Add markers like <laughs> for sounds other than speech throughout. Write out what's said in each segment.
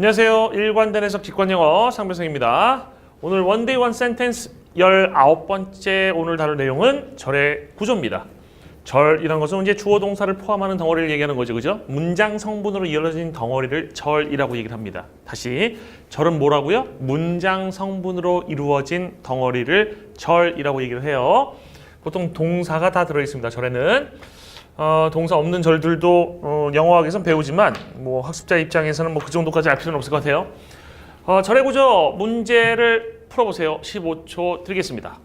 안녕하세요. 일관된 해석 직관영어 상배성입니다. 오늘 원데이 원 센텐스 19번째 오늘 다룰 내용은 절의 구조입니다. 절이란 것은 이제 주어 동사를 포함하는 덩어리를 얘기하는 거죠. 그죠? 문장 성분으로 이어진 덩어리를 절이라고 얘기를 합니다. 다시 절은 뭐라고요? 문장 성분으로 이루어진 덩어리를 절이라고 얘기를 해요. 보통 동사가 다 들어 있습니다. 절에는 어, 동사 없는 절들도 어, 영어학에선 배우지만 뭐 학습자 입장에서는 뭐 그 정도까지 알 필요는 없을 것 같아요. 어, 절의 구조 문제를 풀어보세요. 15초 드리겠습니다.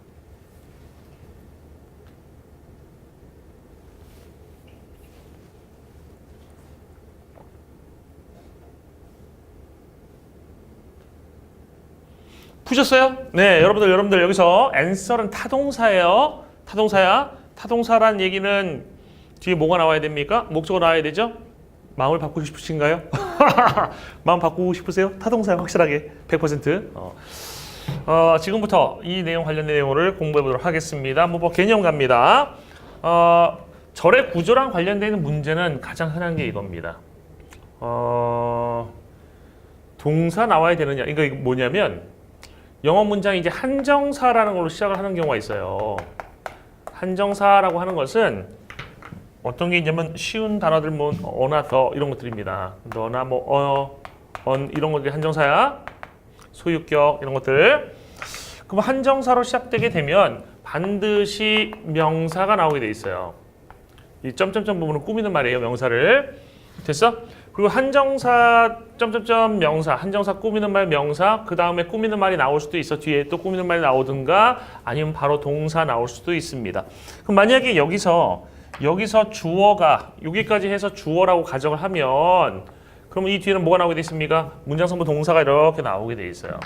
푸셨어요? 네, 여러분들 여러분들 여기서 answer는 타동사예요. 타동사야. 타동사란 얘기는 뒤에 뭐가 나와야 됩니까? 목적어 나와야 되죠? 마음을 바꾸고 싶으신가요? <laughs> 마음 바꾸고 싶으세요? 타동사 확실하게 100%. 어. 어, 지금부터 이 내용 관련 내용을 공부해 보도록 하겠습니다. 뭐, 뭐 개념 갑니다. 어, 절의 구조랑 관련되는 문제는 가장 흔한 게 이겁니다. 어, 동사 나와야 되느냐? 이거 뭐냐면 영어 문장이 이제 한정사라는 걸로 시작을 하는 경우가 있어요. 한정사라고 하는 것은 어떤 게 있냐면 쉬운 단어들 뭐 어나 더 이런 것들입니다. 너나 뭐 어, 언 이런 것들이 한정사야. 소유격 이런 것들. 그럼 한정사로 시작되게 되면 반드시 명사가 나오게 돼 있어요. 이 점점점 부분은 꾸미는 말이에요. 명사를. 됐어? 그리고 한정사 점점점 명사 한정사 꾸미는 말 명사 그 다음에 꾸미는 말이 나올 수도 있어 뒤에 또 꾸미는 말이 나오든가 아니면 바로 동사 나올 수도 있습니다. 그럼 만약에 여기서 여기서 주어가 여기까지 해서 주어라고 가정을 하면 그러면 이 뒤에는 뭐가 나오게 돼 있습니까? 문장 성분 동사가 이렇게 나오게 돼 있어요.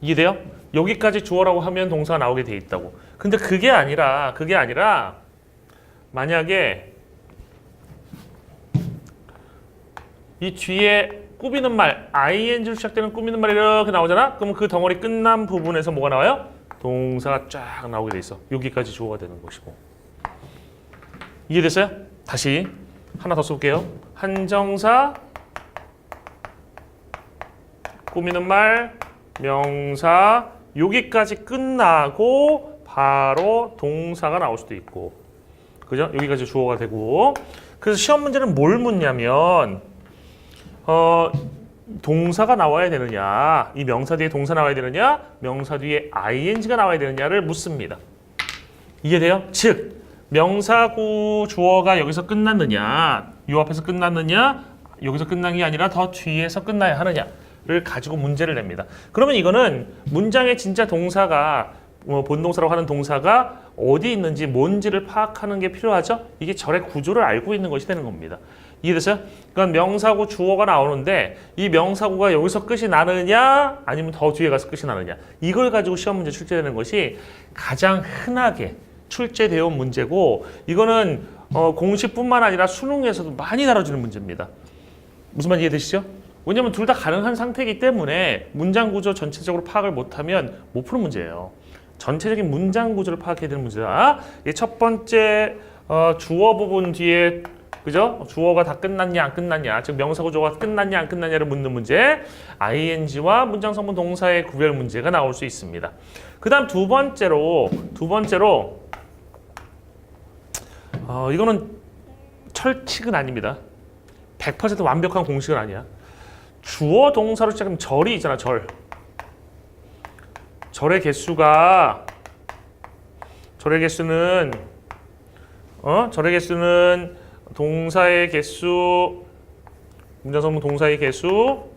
이해돼요? 여기까지 주어라고 하면 동사가 나오게 돼 있다고. 근데 그게 아니라 그게 아니라 만약에 이 뒤에 꾸미는 말 ing로 시작되는 꾸미는 말이 이렇게 나오잖아. 그러면 그 덩어리 끝난 부분에서 뭐가 나와요? 동사가 쫙 나오게 돼 있어. 여기까지 주어가 되는 것이고. 이해됐어요? 다시 하나 더 써볼게요. 한정사 꾸미는 말 명사 여기까지 끝나고 바로 동사가 나올 수도 있고 그죠? 여기까지 주어가 되고 그래서 시험 문제는 뭘 묻냐면 어 동사가 나와야 되느냐 이 명사 뒤에 동사 나와야 되느냐 명사 뒤에 ing가 나와야 되느냐를 묻습니다 이해돼요? 즉 명사구 주어가 여기서 끝났느냐 요 앞에서 끝났느냐 여기서 끝난 게 아니라 더 뒤에서 끝나야 하느냐를 가지고 문제를 냅니다. 그러면 이거는 문장의 진짜 동사가 어, 본동사라고 하는 동사가 어디 있는지 뭔지를 파악하는 게 필요하죠? 이게 절의 구조를 알고 있는 것이 되는 겁니다. 이해됐어요? 그러니까 명사구 주어가 나오는데 이 명사구가 여기서 끝이 나느냐 아니면 더 뒤에 가서 끝이 나느냐 이걸 가지고 시험 문제 출제되는 것이 가장 흔하게 출제되어 온 문제고 이거는 어, 공식뿐만 아니라 수능에서도 많이 다뤄지는 문제입니다. 무슨 말인지 이해되시죠? 왜냐하면 둘 다 가능한 상태이기 때문에 문장 구조 전체적으로 파악을 못하면 못 푸는 문제예요. 전체적인 문장 구조를 파악해야 되는 문제다. 이 첫 번째 어, 주어 부분 뒤에 그죠? 주어가 다 끝났냐 안 끝났냐 즉 명사 구조가 끝났냐 안 끝났냐를 묻는 문제 ing와 문장 성분 동사의 구별 문제가 나올 수 있습니다. 그 다음 두 번째로 두 번째로 어, 이거는 철칙은 아닙니다. 100% 완벽한 공식은 아니야. 주어 동사로 시작하면 절이 있잖아, 절. 절의 개수가 절의 개수는 어? 절의 개수는 동사의 개수 문장성분 동사의 개수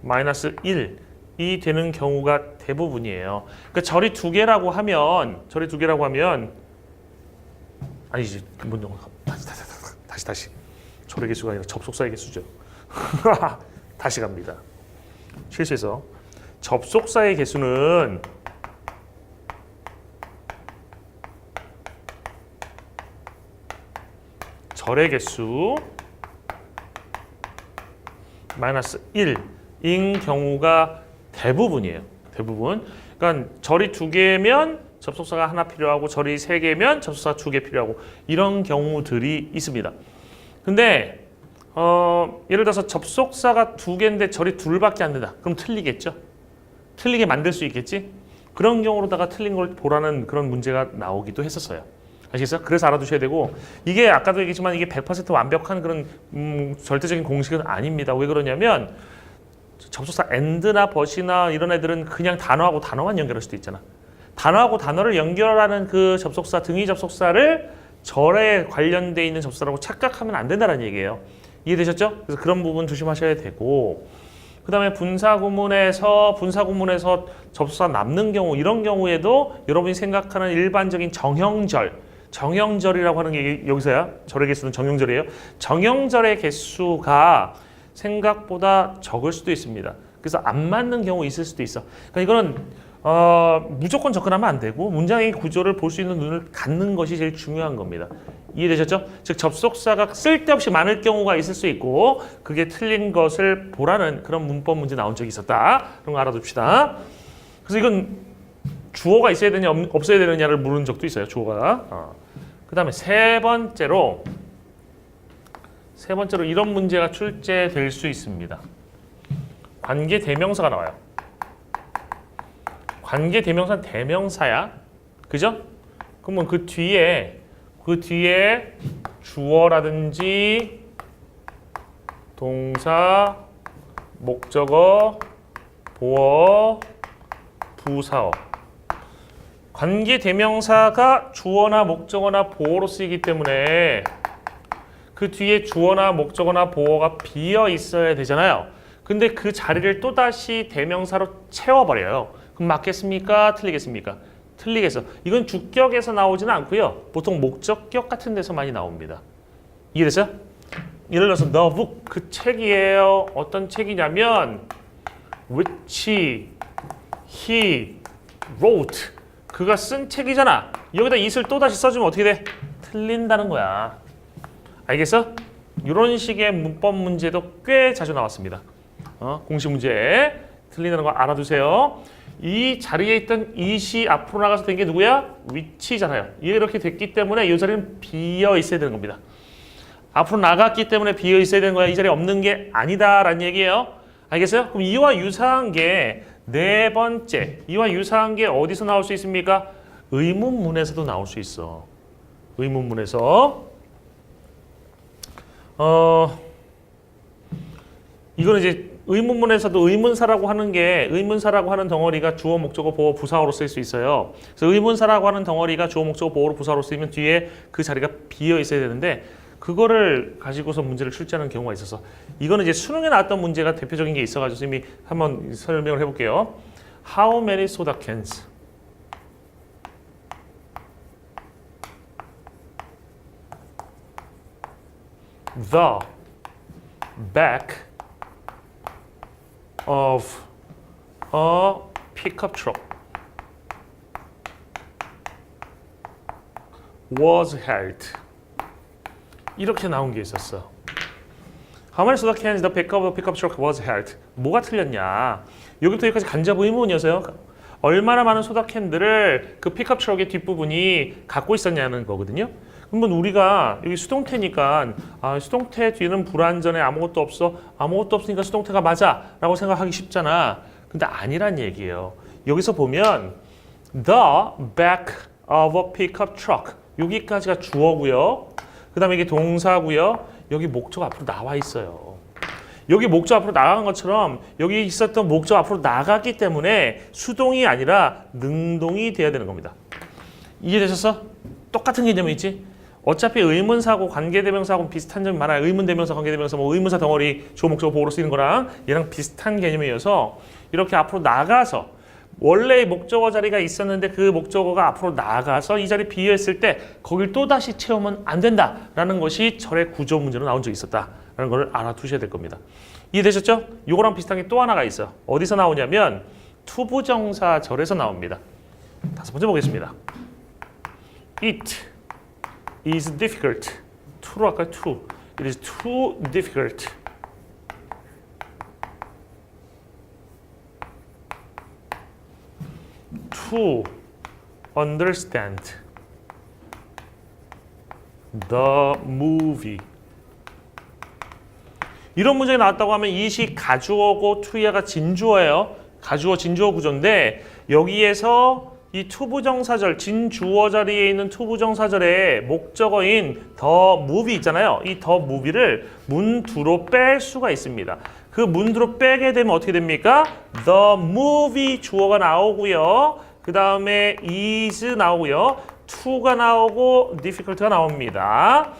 마이너스 1이 되는 경우가 대부분이에요. 그러니까 절이 두 개라고 하면 절이 두 개라고 하면 아니지 근본 용어 다시 다시 다시 다시 절의 개수가 아니라 접속사의 개수죠. <laughs> 다시 갑니다. 실수해서 접속사의 개수는 절의 개수 마이너스 1인 경우가 대부분이에요. 대부분. 그러니까 절이 두 개면 접속사가 하나 필요하고 절이 세 개면 접속사 두 개 필요하고 이런 경우들이 있습니다. 근데 어, 예를 들어서 접속사가 두 개인데 절이 둘밖에 안 된다. 그럼 틀리겠죠? 틀리게 만들 수 있겠지? 그런 경우로다가 틀린 걸 보라는 그런 문제가 나오기도 했었어요. 아시겠어요? 그래서 알아두셔야 되고 이게 아까도 얘기했지만 이게 100% 완벽한 그런 음, 절대적인 공식은 아닙니다. 왜 그러냐면 접속사 and나 but이나 이런 애들은 그냥 단어하고 단어만 연결할 수도 있잖아. 단어하고 단어를 연결하는 그 접속사 등위 접속사를 절에 관련돼 있는 접속사라고 착각하면 안 된다는 얘기예요. 이해되셨죠? 그래서 그런 부분 조심하셔야 되고 그 다음에 분사 구문에서 분사 구문에서 접속사 남는 경우 이런 경우에도 여러분이 생각하는 일반적인 정형절 정형절이라고 하는 게 여기서야 절의 개수는 정형절이에요. 정형절의 개수가 생각보다 적을 수도 있습니다. 그래서 안 맞는 경우 있을 수도 있어. 그러니까 이거는 어, 무조건 접근하면 안 되고 문장의 구조를 볼 수 있는 눈을 갖는 것이 제일 중요한 겁니다. 이해되셨죠? 즉 접속사가 쓸데없이 많을 경우가 있을 수 있고 그게 틀린 것을 보라는 그런 문법 문제 나온 적이 있었다. 그런 거 알아둡시다. 그래서 이건 주어가 있어야 되냐 없- 없어야 되느냐를 물은 적도 있어요. 주어가. 어. 그 다음에 세 번째로 세 번째로 이런 문제가 출제될 수 있습니다. 관계 대명사가 나와요. 관계 대명사는 대명사야. 그죠? 그러면 그 뒤에 그 뒤에 주어라든지 동사, 목적어, 보어, 부사어. 관계 대명사가 주어나 목적어나 보어로 쓰이기 때문에 그 뒤에 주어나 목적어나 보어가 비어 있어야 되잖아요. 근데 그 자리를 또 다시 대명사로 채워버려요. 그럼 맞겠습니까? 틀리겠습니까? 틀리겠어. 이건 주격에서 나오지는 않고요. 보통 목적격 같은 데서 많이 나옵니다. 이해됐어요? 예를 들어서 the book 그 책이에요. 어떤 책이냐면 which he wrote 그가 쓴 책이잖아. 여기다 it을 또 다시 써주면 어떻게 돼? 틀린다는 거야. 알겠어? 이런 식의 문법 문제도 꽤 자주 나왔습니다. 어, 공식 문제 틀린다는 거 알아두세요. 이 자리에 있던 it이 앞으로 나가서 된 게 누구야? 위치잖아요. 이렇게 됐기 때문에 이 자리는 비어 있어야 되는 겁니다. 앞으로 나갔기 때문에 비어 있어야 되는 거야. 이 자리에 없는 게 아니다라는 얘기예요. 알겠어요? 그럼 이와 유사한 게 네 번째. 이와 유사한 게 어디서 나올 수 있습니까? 의문문에서도 나올 수 있어. 의문문에서. 어 이거는 이제 의문문에서도 의문사라고 하는 게 의문사라고 하는 덩어리가 주어 목적어 보어 부사어로 쓸 수 있어요. 그래서 의문사라고 하는 덩어리가 주어 목적어 보어로 부사어로 쓰이면 뒤에 그 자리가 비어 있어야 되는데 그거를 가지고서 문제를 출제하는 경우가 있어서 이거는 이제 수능에 나왔던 문제가 대표적인 게 있어가지고 이미 한번 설명을 해볼게요. How many soda cans? The back of a pickup truck was held. 이렇게 나온 게 있었어. How many soda cans the back of pickup truck was held? 뭐가 틀렸냐? 여기부터 여기까지 간접 의문이어서요. 얼마나 많은 소다 캔들을 그 픽업 트럭의 뒷부분이 갖고 있었냐는 거거든요. 그러면 우리가 여기 수동태니까 아, 수동태 뒤는 불완전해 아무것도 없어 아무것도 없으니까 수동태가 맞아 라고 생각하기 쉽잖아. 근데 아니란 얘기예요. 여기서 보면 the back of a pickup truck 여기까지가 주어고요. 그 다음에 이게 동사고요. 여기 목적 앞으로 나와 있어요. 여기 목적 앞으로 나간 것처럼 여기 있었던 목적 앞으로 나갔기 때문에 수동이 아니라 능동이 돼야 되는 겁니다. 이해되셨어? 똑같은 개념이 있지? 어차피 의문사고 관계대명사하고 비슷한 점이 많아요. 의문대명사, 관계대명사, 뭐 의문사 덩어리 목적어 보호로 쓰이는 거랑 얘랑 비슷한 개념이어서 이렇게 앞으로 나가서 원래 목적어 자리가 있었는데 그 목적어가 앞으로 나가서 이 자리 비어 있을 때 거길 또 다시 채우면 안 된다라는 것이 절의 구조 문제로 나온 적이 있었다라는 걸 알아두셔야 될 겁니다. 이해되셨죠? 요거랑 비슷한 게 또 하나가 있어. 어디서 나오냐면 투부정사 절에서 나옵니다. 다섯 번째 보겠습니다. It is difficult. to로 할까요? to. It is too difficult. to understand the movie 이런 문제가 나왔다고 하면 이시 가주어고 투이어가 진주어예요. 가주어 진주어 구조인데 여기에서 이 투부정사절 진주어 자리에 있는 투부정사절의 목적어인 더 무비 있잖아요. 이 더 무비를 문두로 뺄 수가 있습니다. 그 문두로 빼게 되면 어떻게 됩니까? The movie 주어가 나오고요. 그 다음에 is 나오고요. to가 나오고 difficult가 나옵니다.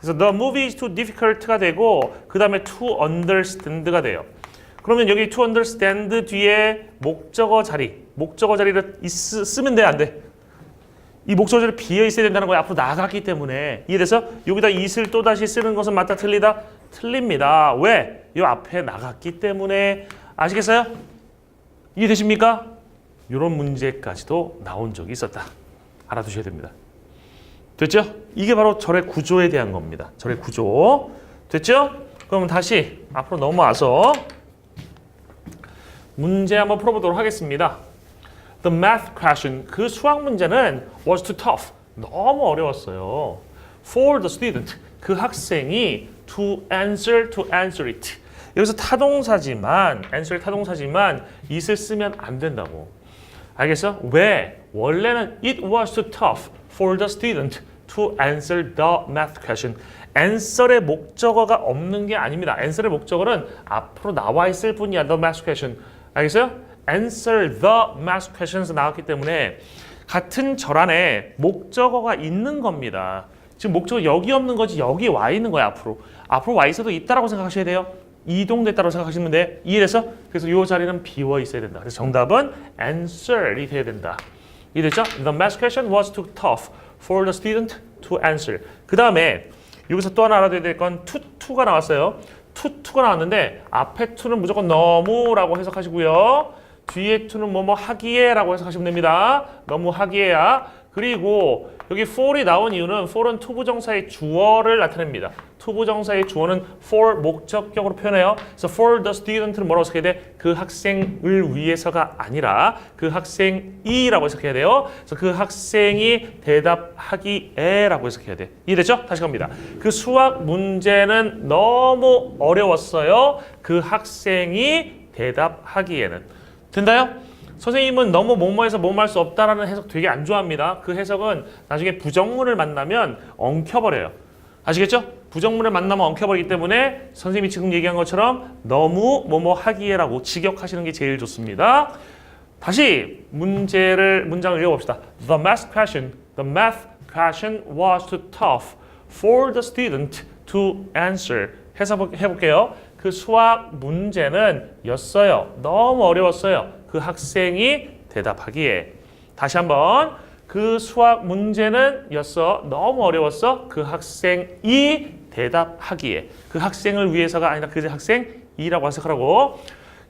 그래서 the movie is too difficult가 되고 그 다음에 to understand가 돼요. 그러면 여기 to understand 뒤에 목적어 자리, 목적어 자리를 있, 쓰면 돼, 안 돼? 이 목적어 자리 비어 있어야 된다는 거에 앞으로 나갔기 때문에 이해돼서 여기다 it을 또 다시 쓰는 것은 맞다 틀리다? 틀립니다. 왜? 이 앞에 나갔기 때문에 아시겠어요? 이해되십니까? 이런 문제까지도 나온 적이 있었다. 알아두셔야 됩니다. 됐죠? 이게 바로 절의 구조에 대한 겁니다. 절의 구조. 됐죠? 그럼 다시 앞으로 넘어와서 문제 한번 풀어보도록 하겠습니다. The math question 그 수학 문제는 was too tough 너무 어려웠어요. For the student 그 학생이 to answer to answer it 여기서 타동사지만 answer 타동사지만 it을 쓰면 안 된다고. 알겠어? 왜? 원래는 it was too tough for the student to answer the math question. answer의 목적어가 없는 게 아닙니다. answer의 목적어는 앞으로 나와 있을 뿐이야. the math question. 알겠어요? answer the math questions 나왔기 때문에 같은 절 안에 목적어가 있는 겁니다. 지금 목적어 여기 없는 거지 여기 와 있는 거야 앞으로. 앞으로 와 있어도 있다라고 생각하셔야 돼요. 이동됐다고 생각하시면 돼. 이해돼서? 그래서 이 자리는 비워 있어야 된다. 그래서 정답은 answer이 돼야 된다. 이해됐죠? The math question was too tough for the student to answer. 그 다음에 여기서 또 하나 알아둬야 될 건 to, to가 나왔어요. To가 나왔는데 앞에 to는 무조건 너무라고 해석하시고요. 뒤에 to는 뭐뭐 하기에라고 해석하시면 됩니다. 너무 하기에야. 그리고 여기 for이 나온 이유는 for은 투부정사의 주어를 나타냅니다. 투부정사의 주어는 for 목적격으로 표현해요. 그래서 for the student는 뭐라고 해석해야 돼? 그 학생을 위해서가 아니라 그 학생이라고 해석해야 돼요. 그래서 그 학생이 대답하기에라고 해석해야 돼. 이해됐죠? 다시 갑니다. 그 수학 문제는 너무 어려웠어요. 그 학생이 대답하기에는. 된다요? 선생님은 너무 뭐뭐해서 뭐뭐할 수 없다라는 해석 되게 안 좋아합니다. 그 해석은 나중에 부정문을 만나면 엉켜버려요. 아시겠죠? 부정문을 만나면 엉켜버리기 때문에 선생님이 지금 얘기한 것처럼 너무 뭐뭐 하기에라고 직역하시는 게 제일 좋습니다. 다시 문제를 문장을 읽어봅시다. The math question, the math question was too tough for the student to answer. 해석해 볼게요. 그 수학 문제는 였어요. 너무 어려웠어요. 그 학생이 대답하기에. 다시 한번 그 수학 문제는 였어. 너무 어려웠어. 그 학생이 대답하기에. 그 학생을 위해서가 아니라 그 학생이라고 해석하라고.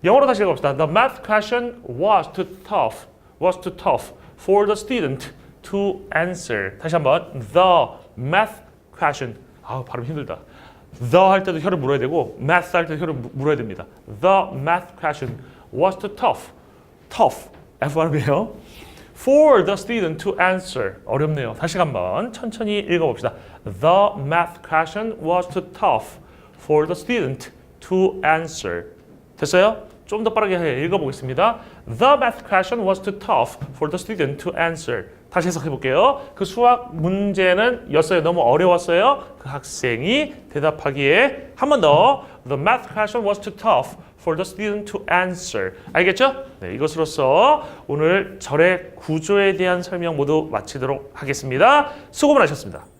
영어로 다시 읽어봅시다. The math question was too tough. Was too tough for the student to answer. 다시 한번. The math question. 아, 발음 힘들다. The 할 때도 혀를 물어야 되고 math 할 때도 혀를 무- 물어야 됩니다. The math question was too tough. Tough. F 발음이에요. For the student to answer. 어렵네요. 다시 한번 천천히 읽어봅시다. The math question was too tough for the student to answer. 됐어요? 좀 더 빠르게 해- 읽어보겠습니다. The math question was too tough for the student to answer. 다시 해석해 볼게요. 그 수학 문제는 였어요. 너무 어려웠어요. 그 학생이 대답하기에 한 번 더. The math question was too tough for the student to answer. 알겠죠? 네, 이것으로써 오늘 절의 구조에 대한 설명 모두 마치도록 하겠습니다. 수고 많으셨습니다.